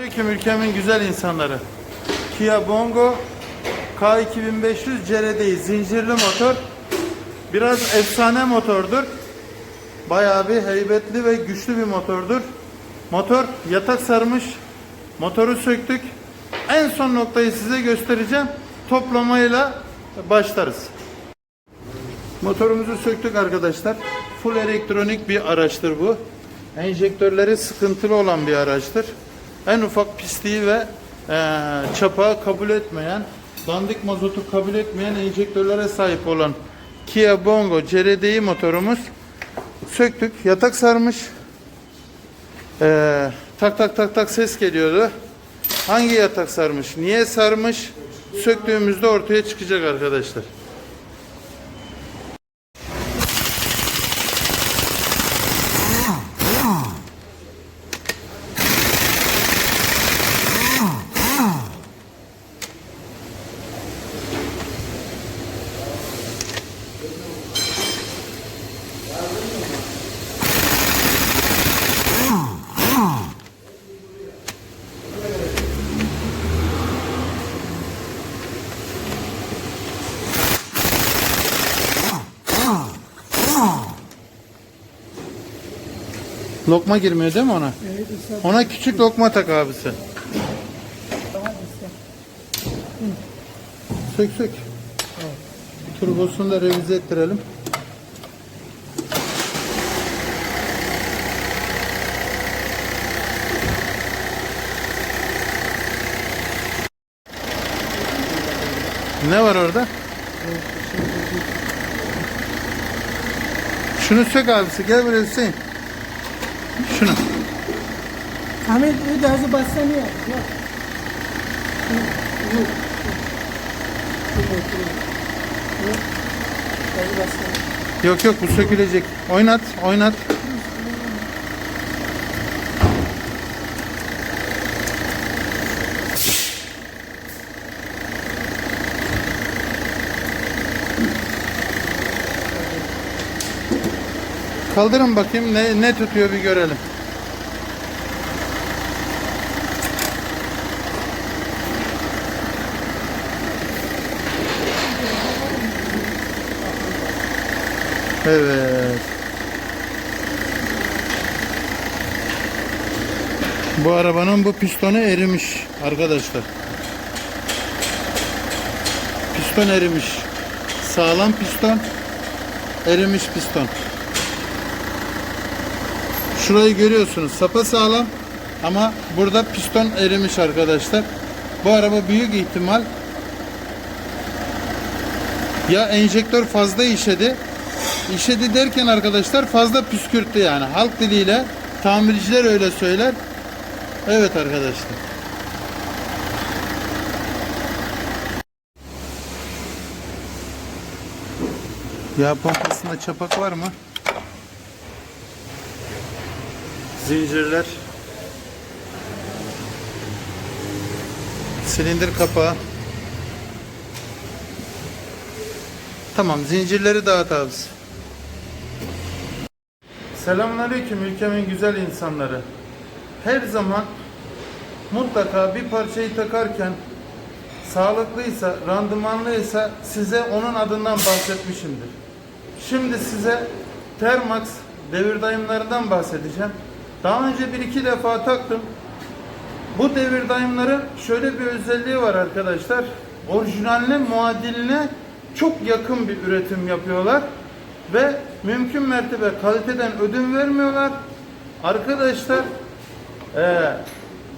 Aleyküm ülkemin güzel insanları. Kia Bongo K2500 CRDI zincirli motor. Biraz efsane motordur. Bayağı bir heybetli ve güçlü bir motordur. Motor yatak sarmış. Motoru söktük. En son noktayı size göstereceğim. Toplamayla başlarız. Motorumuzu söktük arkadaşlar. Full elektronik bir araçtır bu. Enjektörleri sıkıntılı olan bir araçtır. En ufak pisliği ve eee çapağı kabul etmeyen, dandik mazotu kabul etmeyen enjektörlere sahip olan Kia Bongo CRDI motorumuz söktük. Yatak sarmış. Eee, tak tak tak tak ses geliyordu. Hangi yatak sarmış? Niye sarmış? Söktüğümüzde ortaya çıkacak arkadaşlar. Lokma girmiyor değil mi ona? Evet, Ona küçük lokma tak abisi. Sök sök. Turbosunu da revize ettirelim. Ne var orada? Şunu sök abisi. Gel buraya Hüseyin. Şunu. Ahmet o gazı bassana ya. Yok yok bu sökülecek. Oynat, oynat. Kaldırın bakayım ne, ne tutuyor bir görelim. Evet. Bu arabanın bu pistonu erimiş arkadaşlar. Piston erimiş. Sağlam piston, erimiş piston. Şurayı görüyorsunuz. Sapa sağlam ama burada piston erimiş arkadaşlar. Bu araba büyük ihtimal ya enjektör fazla işedi. İşedi derken arkadaşlar fazla püskürttü yani. Halk diliyle tamirciler öyle söyler. Evet arkadaşlar. Yağ pompasında çapak var mı? Zincirler. Silindir kapağı. Tamam zincirleri dağıt abisi. Selamünaleyküm ülkemin güzel insanları. Her zaman mutlaka bir parçayı takarken sağlıklıysa, randımanlıysa size onun adından bahsetmişimdir. Şimdi size Termax devir dayımlarından bahsedeceğim. Daha önce bir iki defa taktım. Bu devir dayımların şöyle bir özelliği var arkadaşlar. Orijinaline, muadiline çok yakın bir üretim yapıyorlar. Ve mümkün mertebe kaliteden ödün vermiyorlar. Arkadaşlar eee,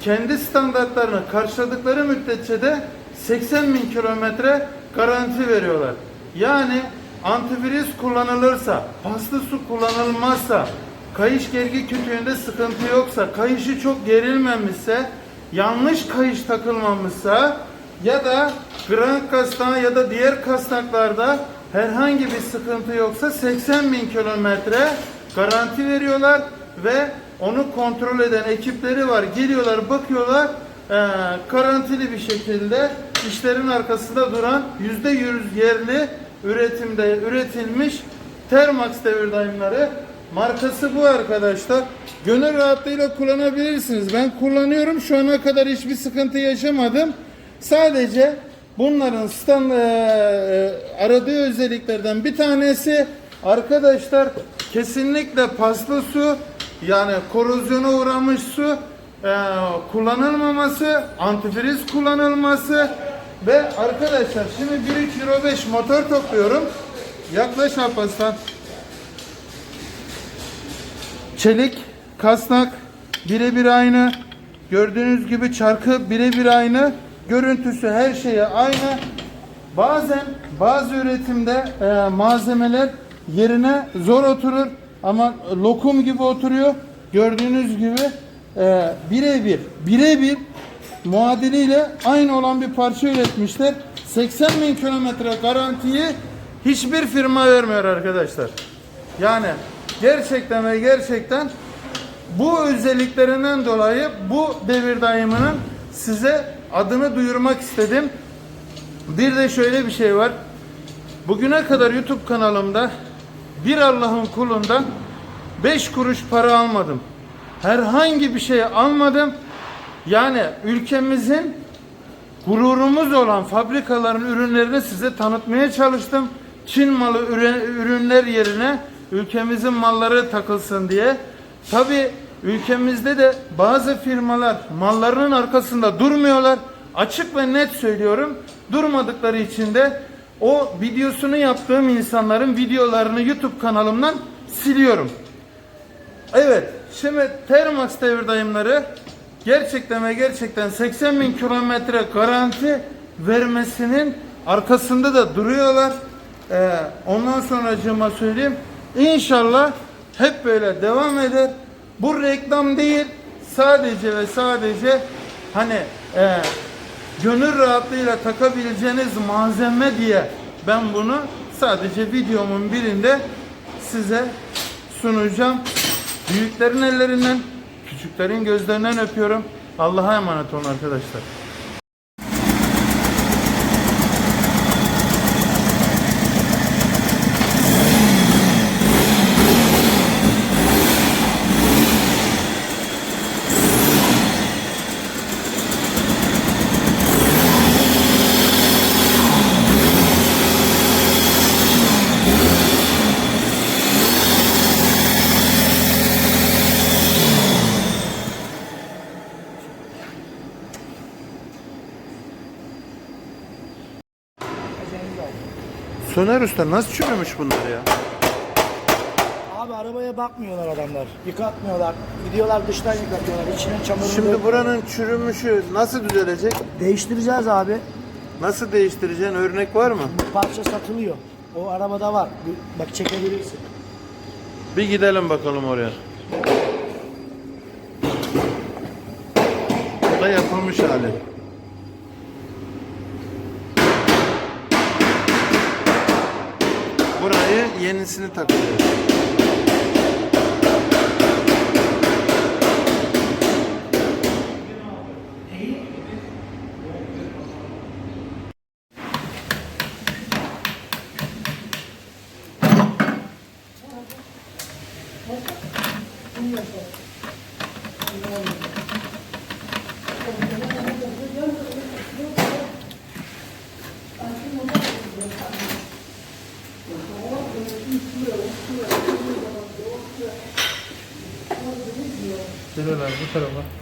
kendi standartlarını karşıladıkları müddetçe de 80 bin kilometre garanti veriyorlar. Yani antivirüs kullanılırsa, paslı su kullanılmazsa, kayış gergi kütüğünde sıkıntı yoksa, kayışı çok gerilmemişse, yanlış kayış takılmamışsa ya da grank kasnağı ya da diğer kasnaklarda herhangi bir sıkıntı yoksa 80 bin kilometre garanti veriyorlar ve onu kontrol eden ekipleri var. Geliyorlar, bakıyorlar, eee garantili bir şekilde işlerin arkasında duran yüzde yüz yerli üretimde üretilmiş Termax devir daimleri markası bu arkadaşlar. gönül rahatlığıyla kullanabilirsiniz. Ben kullanıyorum. Şu ana kadar hiçbir sıkıntı yaşamadım. Sadece bunların stand, e, e, aradığı özelliklerden bir tanesi arkadaşlar kesinlikle paslı su yani korozyona uğramış su e, kullanılmaması, antifriz kullanılması ve arkadaşlar şimdi 1.3 Euro 5 motor topluyorum. Yaklaş Alparslan. Çelik, kasnak birebir aynı. Gördüğünüz gibi çarkı birebir aynı. Görüntüsü her şeye aynı. Bazen bazı üretimde e, malzemeler yerine zor oturur ama lokum gibi oturuyor. Gördüğünüz gibi e, birebir birebir muadiliyle aynı olan bir parça üretmişler. 80 bin kilometre garantiyi hiçbir firma vermiyor arkadaşlar. Yani gerçekten ve gerçekten bu özelliklerinden dolayı bu devir daiminin size adını duyurmak istedim. Bir de şöyle bir şey var. Bugüne kadar YouTube kanalımda bir Allah'ın kulundan 5 kuruş para almadım. Herhangi bir şey almadım. Yani ülkemizin gururumuz olan fabrikaların ürünlerini size tanıtmaya çalıştım. Çin malı ürünler yerine ülkemizin malları takılsın diye. Tabi ülkemizde de bazı firmalar mallarının arkasında durmuyorlar. Açık ve net söylüyorum. Durmadıkları için de o videosunu yaptığım insanların videolarını YouTube kanalımdan siliyorum. Evet, şimdi Termax devir dayımları gerçekten ve gerçekten 80 bin kilometre garanti vermesinin arkasında da duruyorlar. Ee, ondan sonra söyleyeyim. İnşallah hep böyle devam eder. Bu reklam değil, sadece ve sadece hani e, gönül rahatlığıyla takabileceğiniz malzeme diye ben bunu sadece videomun birinde size sunacağım. Büyüklerin ellerinden, küçüklerin gözlerinden öpüyorum. Allah'a emanet olun arkadaşlar. Soner Usta nasıl çürümüş bunlar ya? Abi arabaya bakmıyorlar adamlar. Yıkatmıyorlar. Gidiyorlar dıştan yıkatıyorlar. İçinin çamurunu Şimdi buranın çürümüşü nasıl düzelecek? değiştireceğiz abi. Nasıl değiştireceksin? Örnek var mı? Bu parça satılıyor. O arabada var. Bir- Bak çekebilirsin. Bir gidelim bakalım oraya. Bu da yapılmış hali. Burayı yenisini takacağız. Geliyorlar bu tarafa.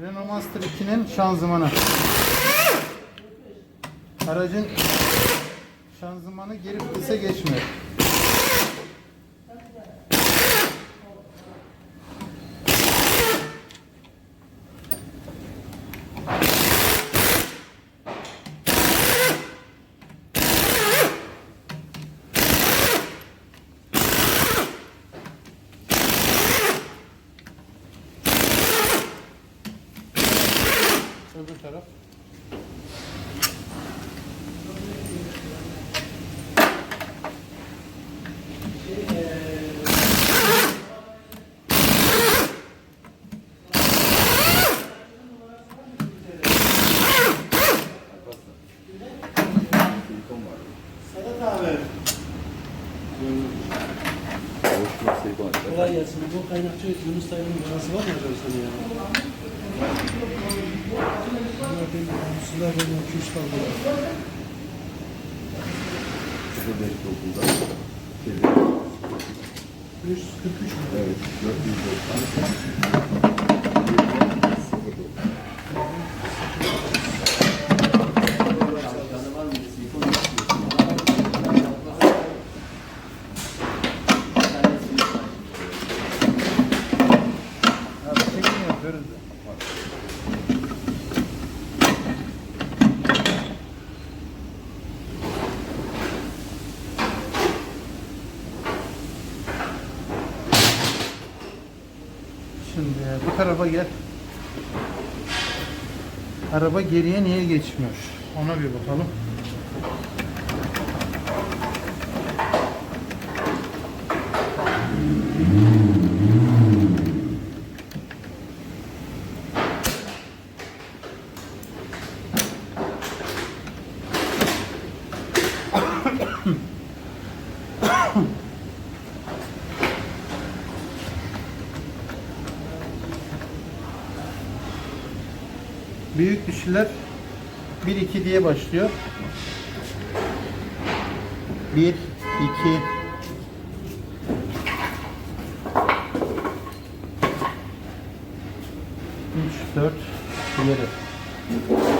Renault Master 2'nin şanzımanı. Aracın şanzımanı geri vitese geçmiyor. Kaynakçı Yunus Dayı'nın parası var mı acaba sana ya? Bunlar benim namusuzlar benim 200 kaldı. Sıfır beş dokuzda. 543 mü? Evet. 490. Abi yapıyoruz da. Şimdi bu tarafa gel. Araba geriye niye geçmiyor? Ona bir bakalım. Büyük dişiler 1-2 diye başlıyor. 1 2 3 4 ileri.